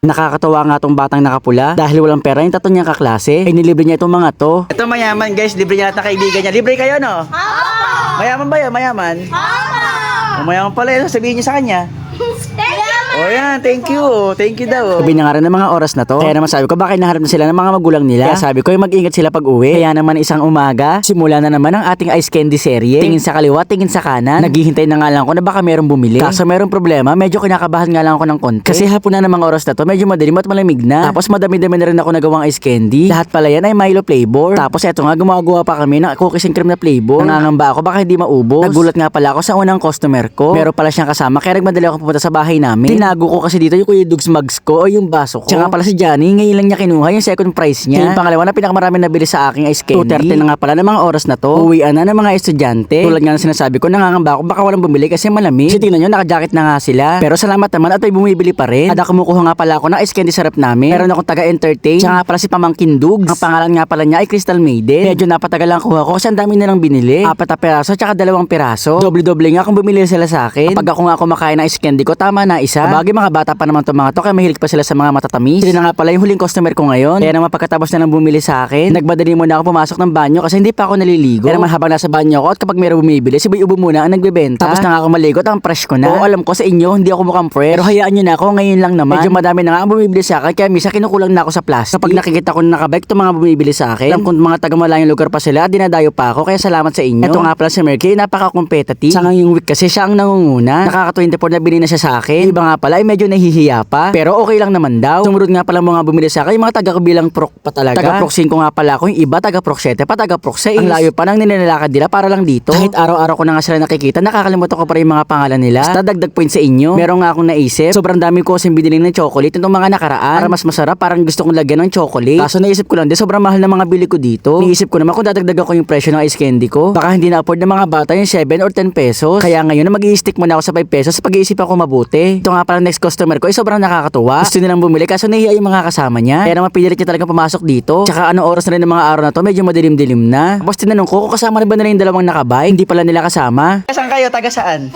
Nakakatawa nga tong batang nakapula dahil walang pera yung tato niyang kaklase ay nilibre niya itong mga to. Ito mayaman guys, libre niya lahat ng kaibigan niya. Libre kayo no? Mayaman ba yun? Mayaman? Oh, mayaman pala yun. Sabihin niyo sa kanya. Oh yan, thank you. Thank you daw. Sabi niya nga rin ng mga oras na to. Kaya naman sabi ko, baka naharap na sila ng mga magulang nila. Kaya sabi ko, mag-ingat sila pag uwi. Kaya naman isang umaga, simula na naman ang ating ice candy serye. Tingin sa kaliwa, tingin sa kanan. Naghihintay na nga lang ako na baka merong bumili. Kaso merong problema, medyo kinakabahan nga lang ako ng konti. Kasi hapon na ng mga oras na to, medyo madilim at malamig na. Tapos madami-dami na rin ako nagawang ice candy. Lahat pala yan ay Milo flavor. Tapos eto nga, gumagawa pa kami ng cookies and cream na flavor. Nangangamba ako, baka hindi maubos. Nagulat nga pala ako sa unang customer ko. Meron pala siyang kasama, kaya nagmadali ako pupunta sa bahay namin. Tinago ko kasi dito yung kuya Dugs mugs ko o yung baso ko. Nga pala si Johnny, ngayon lang niya kinuha yung second prize niya. Yung pangalawa na pinakamarami nabili sa aking ice candy. 2.30 na nga pala ng mga oras na to. Uwian na ng mga estudyante. Tulad nga ng sinasabi ko, nangangamba ako baka walang bumili kasi malamig. Kasi tingnan nyo, naka-jacket na nga sila. Pero salamat naman at may bumibili pa rin. At kumukuha nga pala ako ng ice candy sarap namin. Meron akong taga-entertain. Siya nga pala si Pamangkin Dugs. Ang pangalan nga pala niya ay Crystal Maiden. Medyo napatagal lang kuha ko kasi ang dami nilang binili. Apat na peraso tsaka dalawang piraso. Doble-doble nga kung bumili sila sa akin. Kapag ako nga kumakain ng ice candy ko, tama na isa. Bagay mga bata pa naman to mga to kaya mahilig pa sila sa mga matatamis. Sila na nga pala yung huling customer ko ngayon. Kaya naman pagkatapos na lang bumili sa akin, nagbadali muna ako pumasok ng banyo kasi hindi pa ako naliligo. Kaya naman habang nasa banyo ako at kapag meron bumibili, si Boy Ubo muna ang nagbebenta. Tapos na nga ako maligo at ang fresh ko na. Oo, alam ko sa inyo, hindi ako mukhang fresh. Pero hayaan nyo na ako, ngayon lang naman. Medyo madami na nga ang bumibili sa akin, kaya misa kinukulang na ako sa plastic. Kapag nakikita ko na nakabike itong mga bumibili sa akin, alam kong mga taga malayong lugar pa sila, dinadayo pa ako, kaya salamat sa inyo. Ito nga pala si Merky, napaka-competitive. Sa ngayong week kasi siya ang nangunguna. Nakaka-24 na bili na siya sa akin. Iba nga pala ay medyo nahihiya pa. Pero okay lang naman daw. Sumunod nga pala mga bumili sa akin, yung mga taga-kabilang prok pa talaga. Taga-prok 5 nga pala ako, yung iba taga-prok 7 pa, taga-prok 6. Ang layo pa nang nilalakad nila para lang dito. Kahit araw-araw ko na nga sila nakikita, nakakalimutan ko pa rin yung mga pangalan nila. Basta dagdag point sa inyo. Meron nga akong naisip, sobrang dami ko kasing binili ng chocolate itong mga nakaraan. Para mas masarap, parang gusto kong lagyan ng chocolate. Kaso naisip ko lang, di sobrang mahal ng mga bili ko dito. Naisip ko naman kung dadagdagan ko yung presyo ng ice candy ko. Baka hindi na afford ng mga bata yung 7 or 10 pesos. Kaya ngayon na mag stick muna ako sa 5 pesos sa pag-iisip ako mabuti. Ito nga pala next customer ko ay sobrang nakakatuwa. Gusto nilang bumili kaso nahihiya yung mga kasama niya. Kaya naman pinilit niya talagang pumasok dito. Tsaka anong oras na rin ng mga araw na to, medyo madilim-dilim na. Tapos tinanong ko kung kasama na ba nila yung dalawang nakabay. Hindi pala nila kasama. Saan kayo? Taga saan?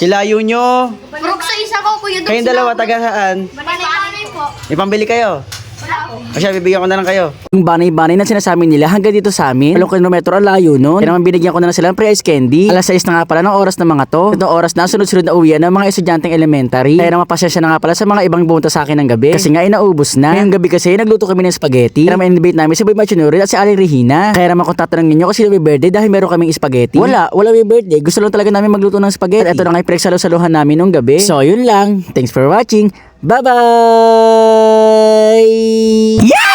Kilayo nyo. Purok sa isa ko, Kuya Dog. Kayong dalawa taga saan? Panay po. May pambili kayo? Siya, bibigyan ko na lang kayo. Yung banay-banay na sinasabi nila hanggang dito sa amin. Walong kilometro ang layo nun. Kaya naman binigyan ko na lang sila ng pre-ice candy. Alas 6 na nga pala ng oras ng mga to. Itong oras na sunod-sunod na uwian ng mga estudyanteng elementary. Kaya naman pasensya na nga pala sa mga ibang bumunta sa akin ng gabi. Kasi nga inaubos na. Ngayong gabi kasi nagluto kami ng spaghetti. Kaya naman invite namin si Boy Machinuri at si Ali Regina. Kaya naman kung tatanungin nyo sino may birthday dahil meron kaming spaghetti. Wala, wala may birthday. Gusto lang talaga namin magluto ng spaghetti. At ito na nga yung pinagsalo-saluhan namin nung gabi. So yun lang. Thanks for watching. Bye-bye! Yeah!